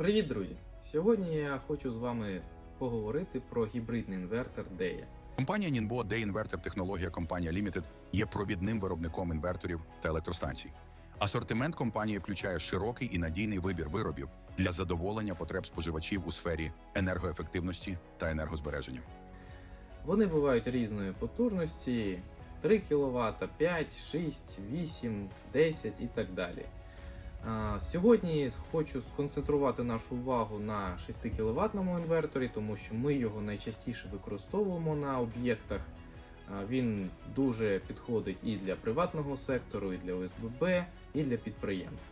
Привіт, друзі! Сьогодні я хочу з вами поговорити про гібридний інвертор DEA. Компанія Ningbo Day Inverter технологія компанія Limited є провідним виробником інверторів та електростанцій. Асортимент компанії включає широкий і надійний вибір виробів для задоволення потреб споживачів у сфері енергоефективності та енергозбереження. Вони бувають різної потужності: 3 кВт, 5, 6, 8, 10 і так далі. Сьогодні хочу сконцентрувати нашу увагу на 6 кВт інверторі, тому що ми його найчастіше використовуємо на об'єктах. Він дуже підходить і для приватного сектору, і для ОСББ, і для підприємств.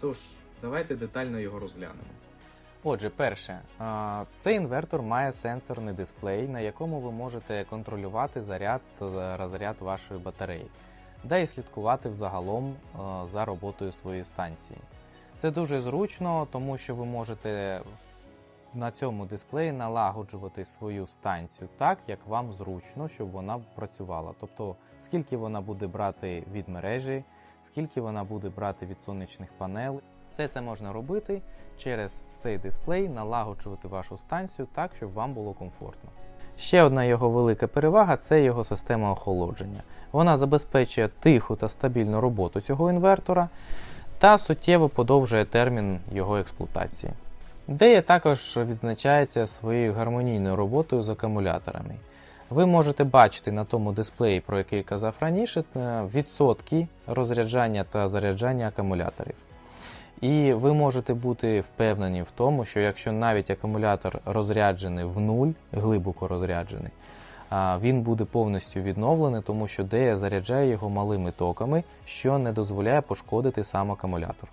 Тож, давайте детально його розглянемо. Отже, перше, цей інвертор має сенсорний дисплей, на якому ви можете контролювати заряд та розряд вашої батареї, да і слідкувати взагалом за роботою своєї станції. Це дуже зручно, тому що ви можете на цьому дисплеї налагоджувати свою станцію так, як вам зручно, щоб вона працювала. Тобто, скільки вона буде брати від мережі, скільки вона буде брати від сонячних панелей. Все це можна робити через цей дисплей, налагоджувати вашу станцію так, щоб вам було комфортно. Ще одна його велика перевага це його система охолодження. Вона забезпечує тиху та стабільну роботу цього інвертора та суттєво подовжує термін його експлуатації. Дея також відзначається своєю гармонійною роботою з акумуляторами. Ви можете бачити на тому дисплеї, про який казав раніше, відсотки розряджання та заряджання акумуляторів. І ви можете бути впевнені в тому, що якщо навіть акумулятор розряджений в нуль, глибоко розряджений, він буде повністю відновлений, тому що DEA заряджає його малими токами, що не дозволяє пошкодити сам акумулятор.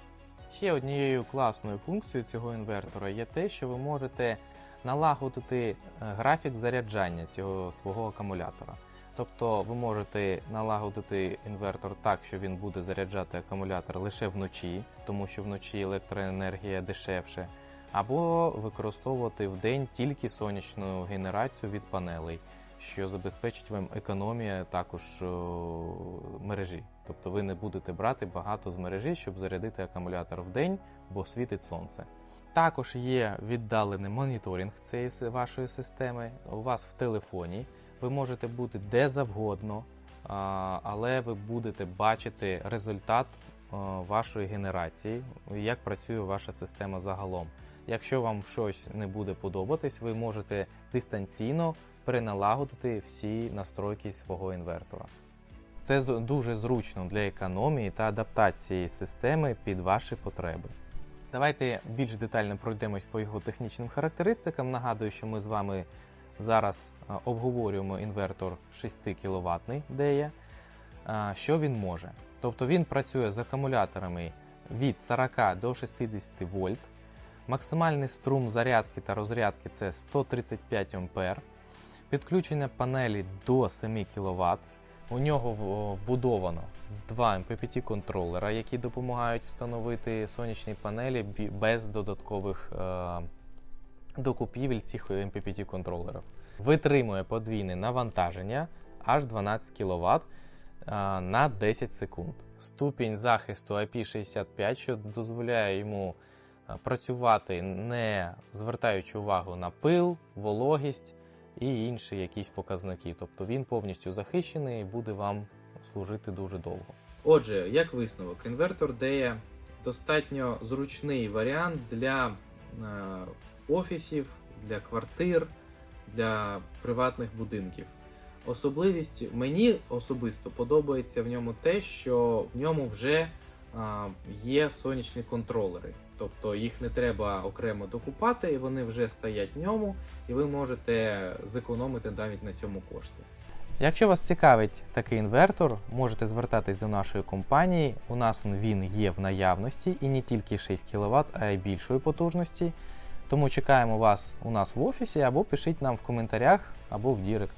Ще однією класною функцією цього інвертора є те, що ви можете налагодити е, графік заряджання цього свого акумулятора. Тобто ви можете налагодити інвертор так, що він буде заряджати акумулятор лише вночі, тому що вночі електроенергія дешевше, або використовувати в день тільки сонячну генерацію від панелей, що забезпечить вам економія також мережі. Тобто ви не будете брати багато з мережі, щоб зарядити акумулятор в день, бо світить сонце. Також є віддалений моніторинг цієї вашої системи у вас в телефоні. Ви можете бути де завгодно, але ви будете бачити результат вашої генерації, як працює ваша система загалом. Якщо вам щось не буде подобатись, ви можете дистанційно переналагодити всі настройки свого інвертора. Це дуже зручно для економії та адаптації системи під ваші потреби. Давайте більш детально пройдемось по його технічним характеристикам. Нагадую, що ми з вами зараз обговорюємо інвертор 6 кВт. А, Що він може? Тобто він працює з акумуляторами від 40 до 60 вольт. Максимальний струм зарядки та розрядки це 135 А. Підключення панелі до 7 кВт. У нього вбудовано два MPPT контролера, які допомагають встановити сонячні панелі без додаткових е, докупівель цих MPPT контролерів. Витримує подвійне навантаження аж 12 кВт на 10 секунд. Ступінь захисту IP65, що дозволяє йому працювати не звертаючи увагу на пил, вологість і інші якісь показники. Тобто він повністю захищений і буде вам служити дуже довго. Отже, як висновок, інвертор DEA достатньо зручний варіант для е, офісів, для квартир, для приватних будинків. Особливість мені особисто подобається в ньому те, що в ньому вже є сонячні контролери. Тобто їх не треба окремо докупати, і вони вже стоять в ньому, і ви можете зекономити навіть на цьому кошти. Якщо вас цікавить такий інвертор, можете звертатись до нашої компанії. У нас він є в наявності і не тільки 6 кВт, а й більшої потужності. Тому чекаємо вас у нас в офісі або пишіть нам в коментарях або в Дірект.